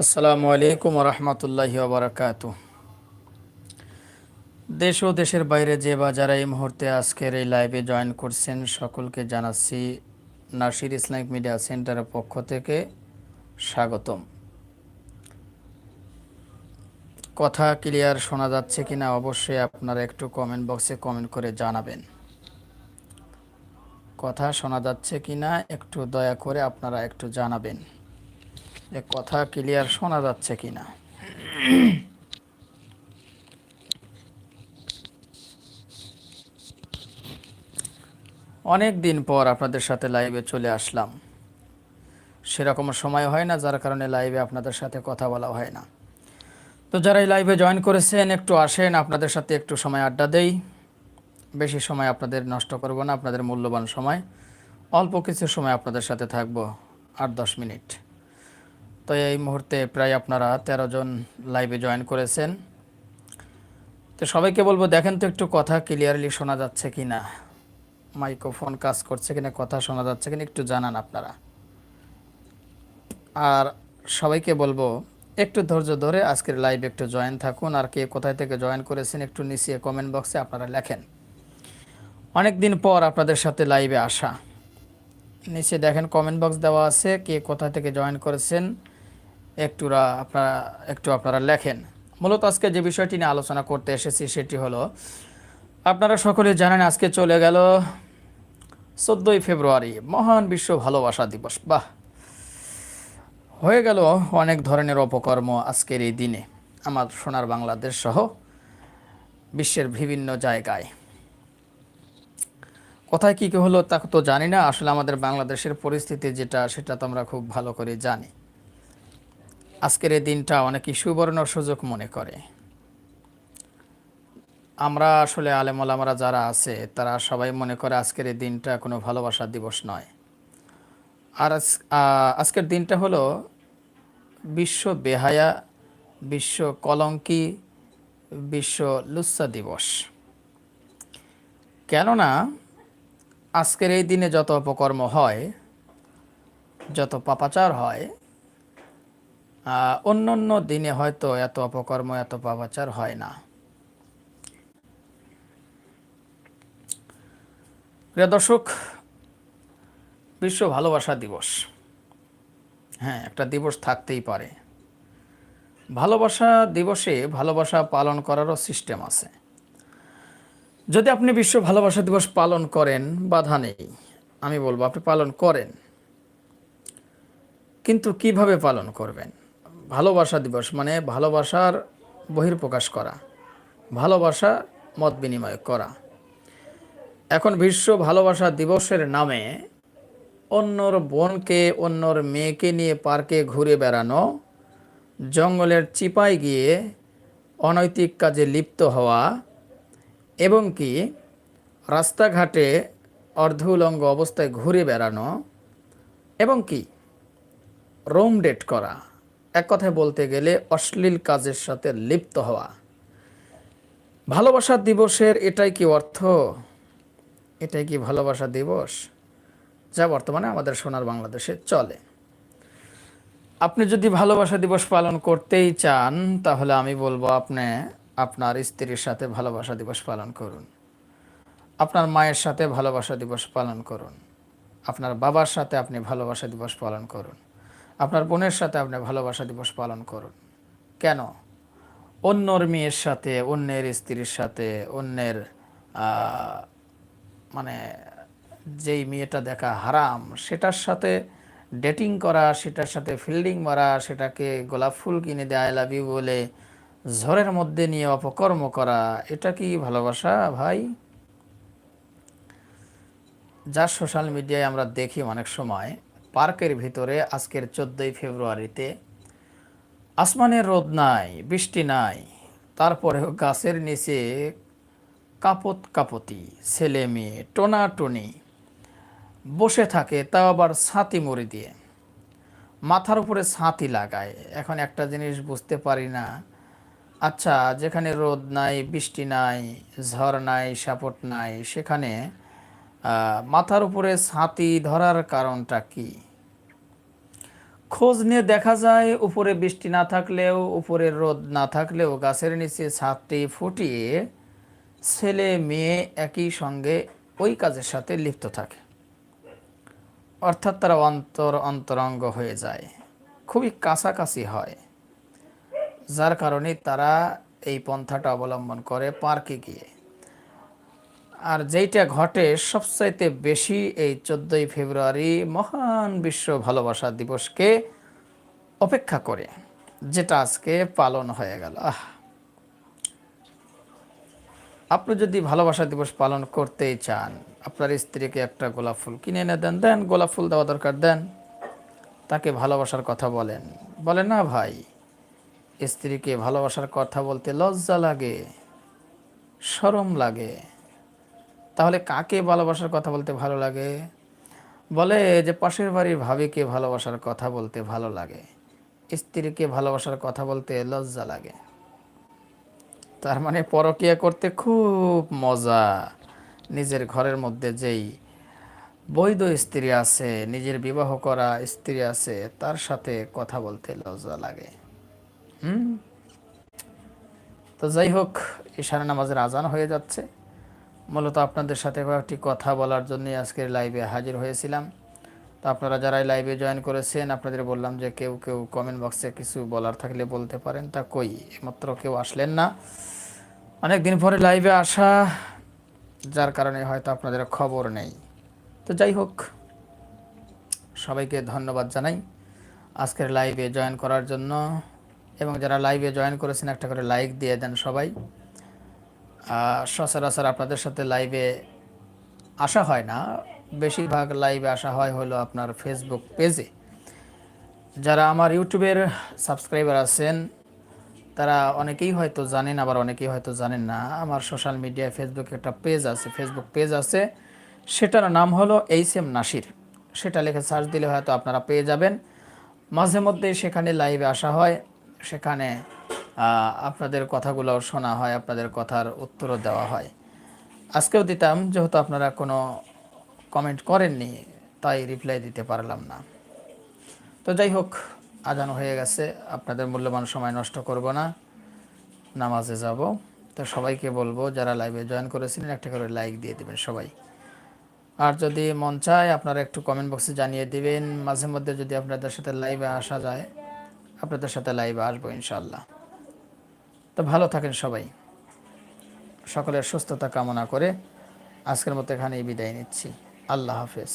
আসসালামু আলাইকুম রহমতুল্লাহি বারাকাতু দেশ ও দেশের বাইরে যে বা যারা এই মুহূর্তে আজকের এই লাইভে জয়েন করছেন, সকলকে জানাচ্ছি নাসির ইসলামিক মিডিয়া সেন্টারের পক্ষ থেকে স্বাগতম। কথা ক্লিয়ার শোনা যাচ্ছে কিনা অবশ্যই আপনারা একটু কমেন্ট বক্সে কমেন্ট করে জানাবেন। কথা শোনা যাচ্ছে কিনা একটু দয়া করে আপনারা একটু জানাবেন। যে কথা ক্লিয়ার শোনা যাচ্ছে কিনা। অনেক দিন পর আপনাদের সাথে লাইভে চলে আসলাম। সেরকম সময় হয় না, যার কারণে লাইভে আপনাদের সাথে কথা বলা হয় না। তো যারা এই লাইভে জয়েন করেছেন, একটু আসেন, আপনাদের সাথে একটু সময় আড্ডা দেই। বেশি সময় আপনাদের নষ্ট করব না, আপনাদের মূল্যবান সময়। অল্প কিছু সময় আপনাদের সাথে থাকব, আট দশ মিনিট। তো এই মুহূর্তে প্রায় আপনারা তেরো জন লাইভে জয়েন করেছেন। তো সবাইকে বলব, দেখেন তো একটু কথা ক্লিয়ারলি শোনা যাচ্ছে কি না মাইক্রোফোন কাজ করছে কিনা, কথা শোনা যাচ্ছে কিনা, একটু জানান আপনারা। আর সবাইকে বলব, একটু ধৈর্য ধরে আজকের লাইভ একটু জয়েন থাকুন। আর কে কোথায় থেকে জয়েন করেছেন একটু নিচে কমেন্ট বক্সে আপনারা লেখেন। অনেক দিন পর আপনাদের সাথে লাইভে আসা। নিচে দেখেন কমেন্ট বক্স দেওয়া আছে, কে কোথা থেকে জয়েন করেছেন। একটুরা আপনারা, একটু আপনারা লেখেন। মূলত আজকে যে বিষয়টি নিয়ে আলোচনা করতে এসেছি সেটি হলো, আপনারা সকলে জানেন আজকে চলে গেল চোদ্দোই ফেব্রুয়ারি, মহান বিশ্ব ভালোবাসা দিবস। বাহ! হয়ে গেল অনেক ধরনের অপকর্ম আজকের এই দিনে, আমার সোনার বাংলাদেশ সহ বিশ্বের বিভিন্ন জায়গায়। কোথায় কী কী হলো তা তো জানি না, আসলে আমাদের বাংলাদেশের পরিস্থিতি যেটা সেটা তো আমরা খুব ভালো করে জানি। আজকের এই দিনটা অনেকেই সুবর্ণ সুযোগ মনে করে। আমরা আসলে আলেমলামারা যারা আছে, তারা সবাই মনে করে আজকের এই দিনটা কোনো ভালোবাসার দিবস নয়। আর আজকের দিনটা হলো বিশ্ব বেহায়া, বিশ্ব কলঙ্কি, বিশ্ব লুচ্ছা দিবস। কেননা আজকের এই দিনে যত অপকর্ম হয়, যত পাপাচার হয় অন্য অন্য দিনে হয়তো এত অপকর্ম, এত পাপাচার হয় না। প্রিয় দর্শক, বিশ্ব ভালোবাসা দিবস। হ্যাঁ একটা দিবস থাকতেই পারে। ভালোবাসা দিবসে ভালোবাসা পালন করারও সিস্টেম আছে। যদি আপনি বিশ্ব ভালোবাসা দিবস পালন করেন, বাধা নেই। আমি বলব, আপনি পালন করেন। কিন্তু কীভাবে পালন করবেন? ভালোবাসা দিবস মানে ভালোবাসার বহির্প্রকাশ করা, ভালোবাসা মত বিনিময় করা। এখন বিশ্ব ভালোবাসা দিবসের নামে অন্যর বোনকে, অন্যর মেয়েকে নিয়ে পার্কে ঘুরে বেড়ানো, জঙ্গলের চিপায় গিয়ে অনৈতিক কাজে লিপ্ত হওয়া এবং কি রাস্তাঘাটে অর্ধ অবস্থায় ঘুরে বেড়ানো এবং কি রোম ডেট করা। এক কথায় বলতে গেলে অশ্লীল কাজের সাথে লিপ্ত হওয়া। ভালোবাসা দিবসের এটাই কি অর্থ? এটাই কি ভালোবাসা দিবস? যা বর্তমানে আমাদের সোনার বাংলাদেশে চলে। আপনি যদি ভালোবাসা দিবস পালন করতেই চান, তাহলে আমি বলব আপনি আপনার স্ত্রীর সাথে ভালোবাসা দিবস পালন করুন। আপনার মায়ের সাথে ভালোবাসা দিবস পালন করুন। আপনার বাবার সাথে আপনি ভালোবাসা দিবস পালন করুন। আপনার বোনের সাথে আপনি ভালোবাসা দিবস পালন করুন। কেন? অন্যর মেয়ের সাথে, অন্যের স্ত্রীর সাথে, অন্যের মানে যেই মেয়েটা দেখা হারাম, সেটার সাথে ডেটিং করা, সেটার সাথে ফিল্ডিং মারা, সেটাকে গোলাপ ফুল কিনে দেয় আই লাভ ইউ বলে ঝড়ের মধ্যে নিয়ে অপকর্ম করা, এটা কি ভালোবাসা ভাই? যা সোশ্যাল মিডিয়ায় আমরা দেখি অনেক সময় পার্কের ভিতরে আজকের চোদ্দোই ফেব্রুয়ারিতে আসমানের রোদ নাই, বৃষ্টি নাই, তারপরেও গাছের নিচে কাপত কাপতি, ছেলে মেয়ে, টোনাটনি বসে থাকে, তাও আবার ছাতি মরে দিয়ে। মাথার উপরে ছাতি লাগায়। এখন একটা জিনিস বুঝতে পারি না। আচ্ছা যেখানে রোদ নাই, বৃষ্টি নাই, ঝড় নাই সাপট নাই, সেখানে মাথার উপরে ছাতি ধরার কারণটা কি? খোঁজ নিয়ে দেখা যায়, উপরে বৃষ্টি না থাকলেও, উপরে রোদ না থাকলেও গাছের নিচে ছাদটি ফুটিয়ে ছেলে মেয়ে একই সঙ্গে ওই কাজের সাথে লিপ্ত থাকে। অর্থাৎ তারা অন্তর অন্তরঙ্গ হয়ে যায়। খুবই কাছাকাছি হয়। যার কারণে তারা এই পন্থাটা অবলম্বন করে পার্কে গিয়ে। আর যেইটা ঘটে সবচাইতে বেশি এই চোদ্দোই ফেব্রুয়ারি মহান বিশ্ব ভালোবাসা দিবসকে অপেক্ষা করে, যেটা আজকে পালন হয়ে গেল। আহ! আপনি যদি ভালোবাসা দিবস পালন করতেই চান, আপনার স্ত্রীকে একটা গোলাপ ফুল কিনে এনে দেন দেন গোলাপ ফুল দেওয়া দরকার, দেন। তাকে ভালোবাসার কথা বলেন। বলে না ভাই, স্ত্রীকে ভালোবাসার কথা বলতে লজ্জা লাগে, শরম লাগে। তাহলে কাকে ভালোবাসার কথা বলতে ভালো লাগে? বলে যে পাশের বাড়ির ভাবিকে ভালোবাসার কথা বলতে ভালো লাগে। স্ত্রীকে ভালোবাসার কথা বলতে লজ্জা লাগে। তার মানে পরকিয়া করতে খুব মজা। নিজের ঘরের মধ্যে যেই বৈধ স্ত্রী আছে, নিজের বিবাহ করা স্ত্রী আছে, তার সাথে কথা বলতে লজ্জা লাগে। হুম? তো যাই হোক ইশারা নামাজের আজান হয়ে যাচ্ছে। মূলত আপনাদের সাথে কয়েকটি কথা বলার জন্য আজকের লাইভে হাজির হয়েছিলাম। তো আপনারা যারা লাইভে জয়েন করেছেন, আপনাদের বললাম যে কেউ কেউ কমেন্ট বক্সে কিছু বলার থাকলে বলতে পারেন। তা কই? মাত্র কেউ আসলেন না। অনেক দিন পরে লাইভে আসা, যার কারণে হয়তো আপনাদের খবর নেই। তো যাই হোক, সবাইকে ধন্যবাদ জানাই আজকের লাইভে জয়েন করার জন্য। এবং যারা লাইভে জয়েন করেছেন, একটা করে লাইক দিয়ে দেন সবাই। সচরাচর আপনাদের সাথে লাইভে আসা হয় না। বেশিরভাগ লাইভে আসা হয় হলো আপনার ফেসবুক পেজে যারা আমার ইউটিউবের সাবস্ক্রাইবার আছেন, তারা অনেকেই হয়তো জানেন, আবার অনেকেই হয়তো জানেন না, আমার সোশ্যাল মিডিয়ায় ফেসবুকে একটা পেজ আছে ফেসবুক পেজ আছে। সেটার নাম হলো এইচ এম নাসির সেটা লিখে সার্চ দিলে হয়তো আপনারা পেয়ে যাবেন। মাঝে মধ্যে সেখানে লাইভে আসা হয়। সেখানে আপনাদের কথাগুলো শোনা হয়, আপনাদের কথার উত্তরও দেওয়া হয়। আজকেও দিতাম, যেহেতু আপনারা কোনো কমেন্ট করেননি, তাই রিপ্লাই দিতে পারলাম না। তো যাই হোক, আজান হয়ে গেছে, আপনাদের মূল্যবান সময় নষ্ট করব না, নামাজে যাব। তো সবাইকে বলব, যারা লাইভে জয়েন করেছিলেন, একটা করে লাইক দিয়ে দেবেন সবাই। আর যদি মন চায়, আপনারা একটু কমেন্ট বক্সে জানিয়ে দিবেন। মাঝে মধ্যে যদি আপনাদের সাথে লাইভে আসা যায়, আপনাদের সাথে লাইভে আসব ইনশাল্লাহ তো ভালো থাকেন সবাই। সকলের সুস্থতা কামনা করে আজকের মতো এখানেই বিদায় নিচ্ছি। আল্লাহ হাফেজ।